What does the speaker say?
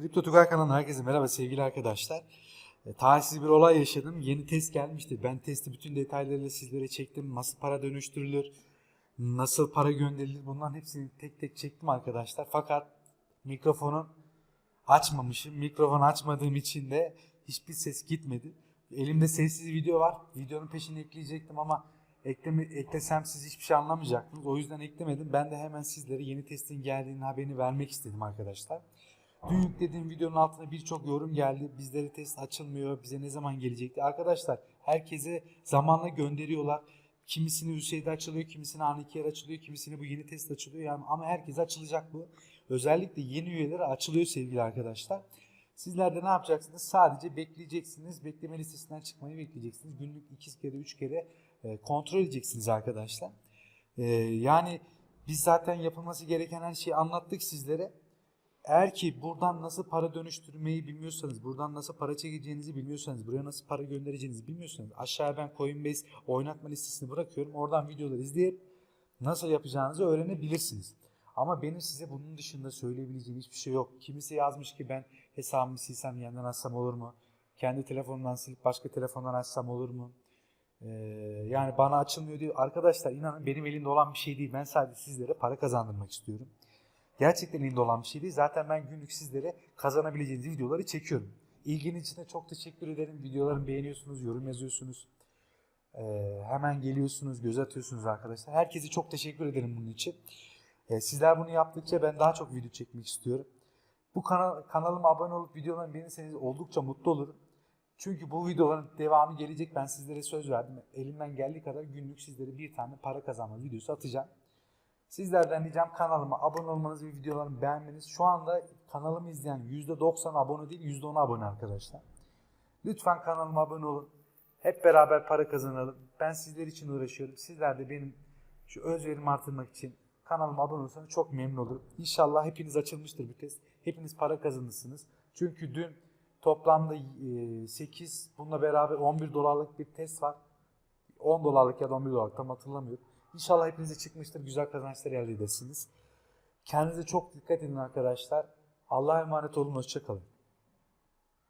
Kripto Tugay kanalına herkese merhaba sevgili arkadaşlar. E, talihsiz bir olay yaşadım. Yeni test gelmişti. Ben testi bütün detaylarıyla sizlere çektim. Nasıl para dönüştürülür, nasıl para gönderilir bunların hepsini tek tek çektim arkadaşlar. Fakat mikrofonu açmamışım. Mikrofon açmadığım için de hiçbir ses gitmedi. Elimde sessiz video var. Videonun peşine ekleyecektim ama ekleme, eklesem siz hiçbir şey anlamayacaktınız. O yüzden eklemedim. Ben de hemen sizlere yeni testin geldiğini haberini vermek istedim arkadaşlar. Dün yüklediğim videonun altına birçok yorum geldi. Bizlere test açılmıyor. Bize ne zaman gelecekti? Arkadaşlar herkese zamanla gönderiyorlar. Kimisini Hüseyin'de açılıyor, kimisini Anikiyer açılıyor, kimisini bu yeni test açılıyor. Yani ama herkese açılacak bu. Özellikle yeni üyelere açılıyor sevgili arkadaşlar. Sizler de ne yapacaksınız? Sadece bekleyeceksiniz. Bekleme listesinden çıkmayı bekleyeceksiniz. Günlük iki kere, üç kere e, kontrol edeceksiniz arkadaşlar. E, yani biz zaten yapılması gereken her şeyi anlattık sizlere. Eğer ki buradan nasıl para dönüştürmeyi bilmiyorsanız, buradan nasıl para çekeceğinizi bilmiyorsanız, buraya nasıl para göndereceğinizi bilmiyorsanız aşağıya ben Coinbase oynatma listesini bırakıyorum. Oradan videoları izleyip nasıl yapacağınızı öğrenebilirsiniz. Ama benim size bunun dışında söyleyebileceğim hiçbir şey yok. Kimisi yazmış ki ben hesabımı silsem yeniden açsam olur mu? Kendi telefonumdan silip başka telefondan açsam olur mu? Ee, yani bana açılmıyor diyor. Arkadaşlar inanın benim elimde olan bir şey değil. Ben sadece sizlere para kazandırmak istiyorum. Gerçekten elimde olan bir şey değil. Zaten ben günlük sizlere kazanabileceğiniz videoları çekiyorum. İlginiz için de çok teşekkür ederim. Videolarımı beğeniyorsunuz, yorum yazıyorsunuz. Ee, hemen geliyorsunuz, göz atıyorsunuz arkadaşlar. Herkese çok teşekkür ederim bunun için. Ee, sizler bunu yaptıkça ben daha çok video çekmek istiyorum. Bu kanal, kanalıma abone olup videolarımı beğenirseniz oldukça mutlu olurum. Çünkü bu videoların devamı gelecek. Ben sizlere söz verdim. Elimden geldiği kadar günlük sizlere bir tane para kazanma videosu atacağım. Sizlerden ricam kanalıma abone olmanız ve videolarımı beğenmeniz. Şu anda kanalımı izleyen %90 abone değil %10 abone arkadaşlar. Lütfen kanalıma abone olun. Hep beraber para kazanalım. Ben sizler için uğraşıyorum. Sizler de benim şu özverimi artırmak için kanalıma abone olursanız çok memnun olurum. İnşallah hepiniz açılmıştır bu test. Hepiniz para kazanırsınız. Çünkü dün toplamda 8 bununla beraber 11 dolarlık bir test var. 10 dolarlık ya da 11 dolarlık tam hatırlamıyorum. İnşallah hepinize çıkmıştır. Güzel kazançlar elde edersiniz. Kendinize çok dikkat edin arkadaşlar. Allah'a emanet olun. Hoşçakalın.